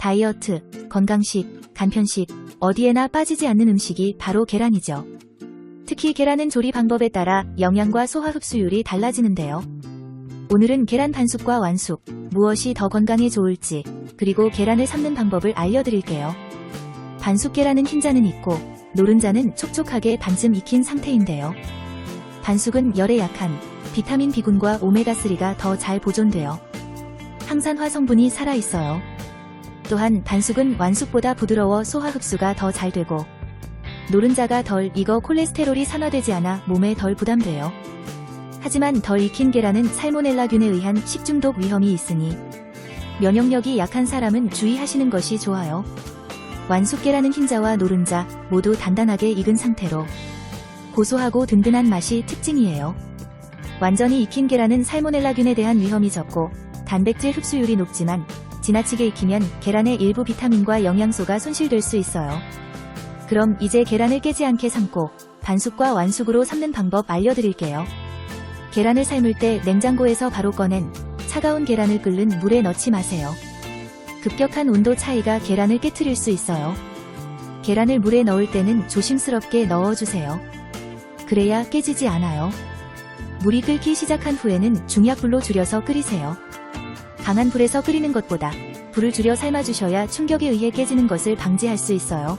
다이어트, 건강식, 간편식, 어디에나 빠지지 않는 음식이 바로 계란이죠. 특히 계란은 조리 방법에 따라 영양과 소화 흡수율이 달라지는데요. 오늘은 계란 반숙과 완숙, 무엇이 더 건강에 좋을지, 그리고 계란을 삶는 방법을 알려드릴게요. 반숙 계란은 흰자는 있고, 노른자는 촉촉하게 반쯤 익힌 상태인데요. 반숙은 열에 약한 비타민 B군과 오메가3가 더 잘 보존돼요. 항산화 성분이 살아있어요. 또한 반숙은 완숙보다 부드러워 소화 흡수가 더 잘 되고, 노른자가 덜 익어 콜레스테롤이 산화되지 않아 몸에 덜 부담돼요. 하지만 덜 익힌 계란은 살모넬라균에 의한 식중독 위험이 있으니 면역력이 약한 사람은 주의하시는 것이 좋아요. 완숙 계란은 흰자와 노른자 모두 단단하게 익은 상태로 고소하고 든든한 맛이 특징이에요. 완전히 익힌 계란은 살모넬라균에 대한 위험이 적고 단백질 흡수율이 높지만 지나치게 익히면 계란의 일부 비타민과 영양소가 손실될 수 있어요. 그럼 이제 계란을 깨지 않게 삶고 반숙과 완숙으로 삶는 방법 알려드릴게요. 계란을 삶을 때 냉장고에서 바로 꺼낸 차가운 계란을 끓는 물에 넣지 마세요. 급격한 온도 차이가 계란을 깨트릴 수 있어요. 계란을 물에 넣을 때는 조심스럽게 넣어주세요. 그래야 깨지지 않아요. 물이 끓기 시작한 후에는 중약불로 줄여서 끓이세요. 강한 불에서 끓이는 것보다 불을 줄여 삶아주셔야 충격에 의해 깨지는 것을 방지할 수 있어요.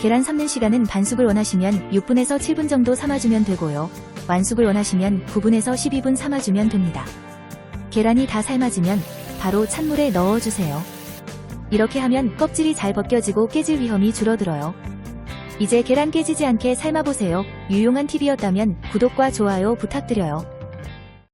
계란 삶는 시간은 반숙을 원하시면 6분에서 7분 정도 삶아주면 되고요. 완숙을 원하시면 9분에서 12분 삶아주면 됩니다. 계란이 다 삶아지면 바로 찬물에 넣어주세요. 이렇게 하면 껍질이 잘 벗겨지고 깨질 위험이 줄어들어요. 이제 계란 깨지지 않게 삶아보세요. 유용한 팁이었다면 구독과 좋아요 부탁드려요.